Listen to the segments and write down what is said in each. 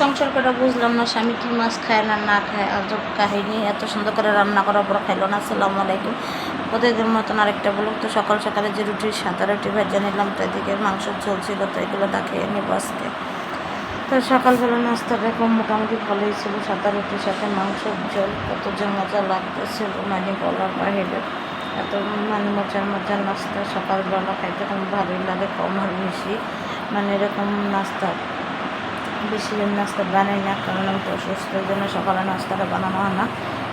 সংসার করে বুঝলাম না, স্বামী কি মাছ খায় না না খায় আজব কাহিনী এত সুন্দর করে রান্না করার পর খাইলো না, আসসালামু আলাইকুম। প্রতিদিন মতন আরেকটা বলুক তো, সকাল সকালে যে রুটি সাঁতার রুটি ভেজে নিলাম তো এদিকে মাংস ঝোল ছিল তো এগুলো দা খেয়ে নিব আজকে। তো সকালবেলা নাস্তাটা কম মোটামুটি ভালোই ছিল, সাদা রুটির সাথে মাংসের ঝোল, কত যে মজা লাগতেছিল মানে বলার বাহিরে। এত মানে মজার মজার নাস্তা সকালবেলা খাইতে খুব ভালোই লাগে, কম আর বেশি। মানে এরকম নাস্তা। বেশি দিন নাস্তা বানাই না, কারণ আমি তো অসুস্থের জন্য সকালে নাস্তাটা বানানো হয় না।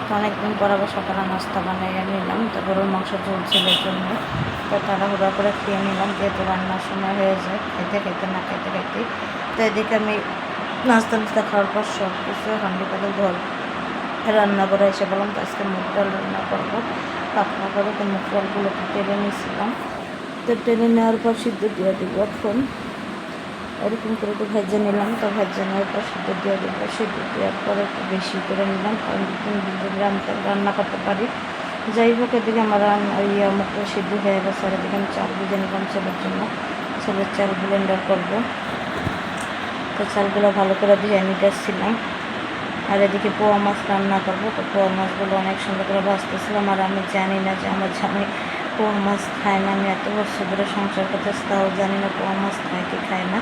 তো অনেকদিন পর আবার সকালে নাস্তা বানাইয়া নিলাম। তো গরুর মাংস ঝোল জন্য। তো তাড়াহুড়া করে খেয়ে নিলাম, যেহেতু রান্নার সময় হয়ে যায়, খেতে খেতে না খেতে খেতে। তো এদিকে আমি নাস্তা নাস্তা খাওয়ার পর সব কিছু হান্ডি পাতে ধর রান্না করে এসে বললাম, তো আজকে মুগ ডাল রান্না করব। পাতলা করে তো মুগ ডালগুলোকে টেনে নিয়েছিলাম। তো টেনে নেওয়ার পর সিদ্ধ দিয়ে দিব এখন। এরকম করে একটু ভেজে নিলাম। তো ভেজে নেওয়ার পর সিদ্ধ দিয়ে দেবো। সিদ্ধ দেওয়ার পরে একটু বেশি করে নিলাম, কারণ তিন দিন তো রান্না করতে পারি। যাই হোক, এদিকে আমার রান্না ওই মুখটা সিদ্ধ হয়ে গেছে। আর এদিকে আমি চাল ভেজে নিলাম ছেলের জন্য। ছেলের চাল ব্লেন্ডার করব। তো চালগুলো ভালো করে ধুয়ে নিতেছিলাম আর এদিকে পোয়া মাছ রান্না করব। তো পোয়া মাছগুলো অনেক সুন্দর করে ভাজতেছিলাম আর আমি জানি না যে আমার স্বামী পোয়া মাছ খায় না। আমি এত বছর ধরে সংসার করতেছি, তাও জানি না পোয়া মাছ খায় কি খায় না।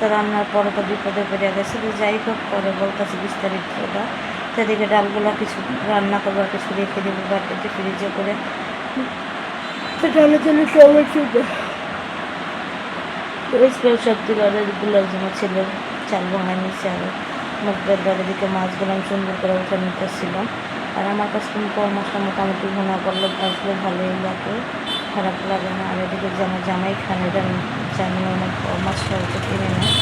তো রান্নার পরে তো বিপদে পড়ে গেছে তো যাই হোক পরে বলতেছি বিস্তারিতটা তো এদিকে ডালগুলো কিছু রান্না করবার কিছু রেখে দেবো বাটিতে ফ্রিজে করে। তো ডালে ডালে টমেটো স্পেশাল সবজি গুলো জমা ছিল চাল ভাঙা নিচে আর মুখের ডালের দিকে মাছগুলো আমি সুন্দর করে উঠে নিতেছিলাম। আর আমার কাছে কিন্তু পোয়া মোটামুটি ভোনা করলে ভাজলে ভালোই লাগে। খারাপ লাগে না। আর এদিকে আমার জামাই খান এটা জানি অনেক মাছ সহজে কিনে নেয়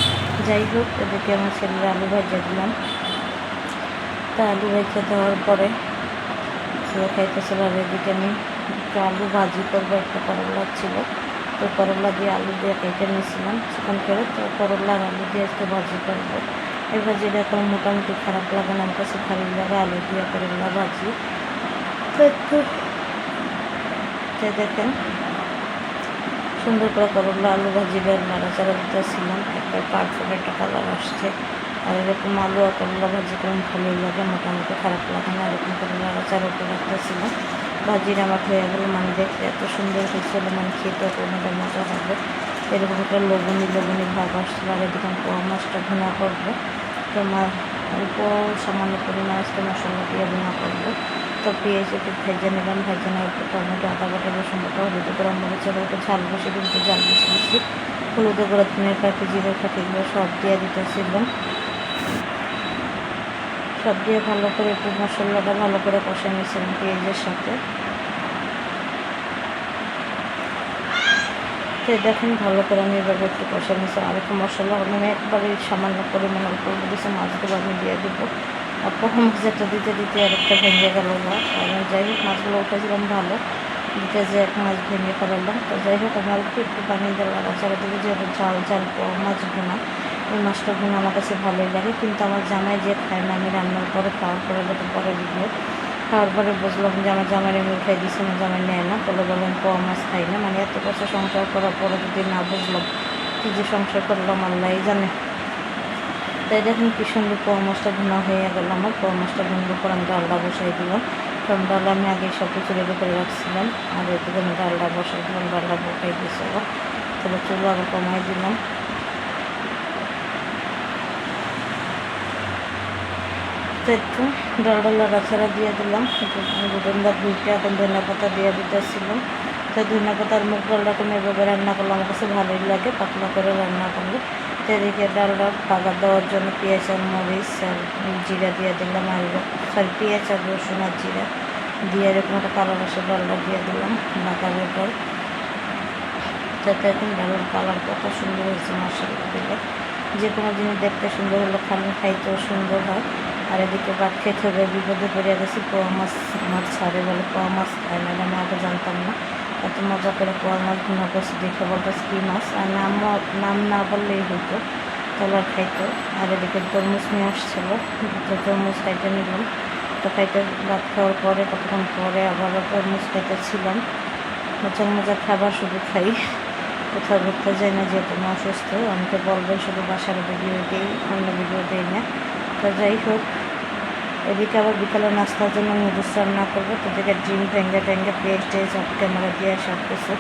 যাই হোক, এদিকে আমার ছেলের আলু ভাজা দিলাম। তা আলু ভেজে দেওয়ার পরে সে খাইতেছিল, আর এদিকে আমি একটু আলু ভাজি করব, একটা করলা ছিল। তো করলা দিয়ে আলু দিয়ে কেটে নিয়েছিলাম, চিকেন করে। তো করলা আর আলু দিয়ে একটু ভাজি করব। এই ভাজিটা এখন মোটামুটি খারাপ লাগে না আমার কাছে ভালো লাগে আলু দিয়ে করলা ভাজি। তো একটু তো দেখেন। সুন্দর করে করলা আলু ভাজি বের নাড়াচাড়া দিতেছিলাম। একটা পারফেক্ট একটা কালার আসছে। আর এরকম আলু আর করলা ভাজি কেমন ভালোই লাগে, মোটামুটি খারাপ লাগে না, এরকম করে নাড়াচাড়া করে রাখতেছিলাম। ভাজির আমার হয়ে গেলো মানে দেখতে এত সুন্দর হয়েছিল মানে খেতে কোনোটা মজা হবে। এরকম একটা লবণি লবণি ভাব আসছিল আর আমি পোয়া মাছটা ভুনা করব। তোমার অল্প সামান্য পরিমাণ আজকে মশলা দিয়ে ভুনা করব। তো পেঁয়াজ একটু ভেজে নিলাম ভেজে নেওয়ার পর টমেটো, আদা, বাটা, রসুন বাটা, হলুদ করে মরিচের একটু ঝাল বসে কিন্তু জাল বসে দিচ্ছি। হলুদ করে ধনের কাঠি জিরে কাঠি এগুলো সব দিয়ে দিতে দিতেছিলাম সব দিয়ে ভালো করে একটু মশলাটা ভালো করে কষে নিয়েছিলাম পেঁয়াজের সাথে। তো দেখেন ভালো করে আমি এভাবে একটু কষে নিয়েছি। আর একটু মশলা আমি একবারে সামান্য পরিমাণ অল্প দিয়েছি মাছগুলো আমি দিয়ে দেবো। কখন যেটা দিতে দিতে আরেকটা ভেঙে গেল কারণ যাই হোক, মাছগুলো উঠেছিলাম ভালো। দিতে যে এক মাছ ভেঙে ফেলালাম। তো যাই হোক, আমি অল্প একটু পানি দিলাম আচারা দিলে যে ঝাল ঝাল মাছ ভুনা ওই মাছটা ভুনা আমার কাছে ভালোই লাগে। কিন্তু আমার জামাই যে খায় না, আমি রান্নার পরে খাওয়ার পরে যেটা পরে ভিডিও। খাওয়ার পরে বুঝলাম যে আমার জামাই আমি উঠাই দিয়েছি আমার জামাই নেয় না। বলে বললাম পোয়া মাছ খাই না। মানে এত বছর সংসার করার পরে যদি না বুঝলাম, কী যে সংসার করলাম আল্লাহ জানে। তাই দেখুন কি সুন্দর পোয়া মাছটা ভুনা হয়ে গেল আমার। পোয়া মাছটা ভুনার পর আমি ডালটা বসাই দিলাম। কারণ ডাল আমি আগে সব কিছু রেডি করে রাখছিলাম। আর এদিকে আমি ডালটা বসাই দিলাম ডালটা বসাই দিয়েছি আবার। তাহলে চুলো আবার কমাই দিলাম। একটু ডাল ডাল রাছাড়া দিয়ে দিলাম। দুধনটা ধুইতে এখন ধনিয়া পাতা দিয়ে দিতেছিলাম। তো ধনিয়া পাতার মুখ ডালটা কোনো এভাবে রান্না করলে আমার কাছে ভালোই লাগে, পাতলা করে রান্না করলে। এদিকে ডালটা বাগার দেওয়ার জন্য পেঁয়াজ আর মরিচ আর জিরা দিয়ে দিলাম আর সরি, পেঁয়াজ আর রসুন আর জিরা দিয়ে এরকম একটা কালার আসে ডালটা দিয়ে দিলাম বাগারের পর। যাতে এখন ডালের কালার কত সুন্দর হয়েছে মশলা দিলে যে কোনো জিনিস দেখতে সুন্দর হলে খালি খাইতেও সুন্দর হয়। আর এদিকে ভাত খেতে হবে, বিপদে পড়ে গেছি, পোয়া মাছ, আমার ছাড়ে বলে পোয়া মাছ খায় না আমি আগে জানতাম না। এত মজা করে পোয়া মাছ ভুনা দেখে বলতেছি কী মাছ? আর নাম নাম না বললেই হতো তলার খাইতো। আর এদিকে তরমুজ নিয়ে আসছিল তরমুজ খাইতে নিলাম। তো খাইতে ভাত খাওয়ার পরে, কতক্ষণ পরে আবার তরমুজ খাইতে ছিলাম। মজার মজার খাবার শুধু খাই। কোথাও ঘুরতে যাই না, যেহেতু আমি অসুস্থ, আমাকে বলবেন শুধু বাসার ভিডিও দিই, অন্য ভিডিও দিই না। তো যাই হোক এদিকে আবার বিকালে নাস্তার জন্য নুডলস রান্না করব। তো দিকে ডিম ভেঙ্গে ট্যাঙ্গে পেঁয়াজ টেজ সব ক্যামেরা দিয়ে সব কিছু।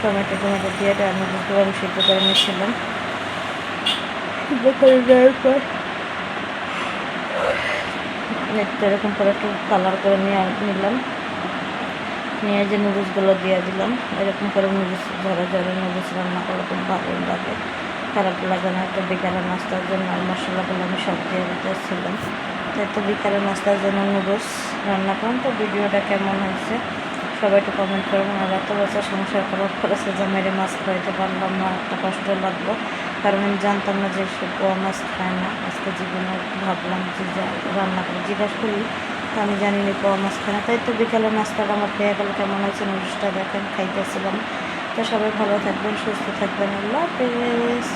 টমেটো টমেটো দিয়ে নুডলসগুলো আমি সিদ্ধ করে নিয়েছিলাম। সিদ্ধ করে দেওয়ার পর। একটু এরকম করে একটু কালার করে নিয়ে নিলাম। নিয়ে যে নুডলসগুলো দিয়ে দিলাম এরকম করে নুডলস ঝরে ঝরে নুডলস রান্না করলে খুব ভালো লাগে। খারাপ লাগে না একটা বিকালে নাস্তার জন্য আর মশলাগুলো আমি সব দিয়ে দিতেছিলাম। তো বিকালে নাস্তার জন্য নুডলস রান্না করুন। তো ভিডিওটা কেমন হয়েছে? সবাই একটু কমেন্ট করবেন আর এত বছর সংসার করার খরচে যে মেরে মাছ খাইতে পারলাম না, একটা কষ্ট লাগল। কারণ আমি জানতাম না যে সে পোয়া মাছ খায় না। আজকে জীবনে ভাবলাম যে রান্না করে। জিজ্ঞাসা করি, তো আমি জানি না পোয়া মাছ খায় না। তাই তো বিকালে নাস্তাটা আমার পেয়ে গেল। কেমন হয়েছে নুডলসটা দেখেন, খাইতেছিলাম। তো সবাই ভালো থাকবেন, সুস্থ থাকবেন। আল্লাহ হাফেজ।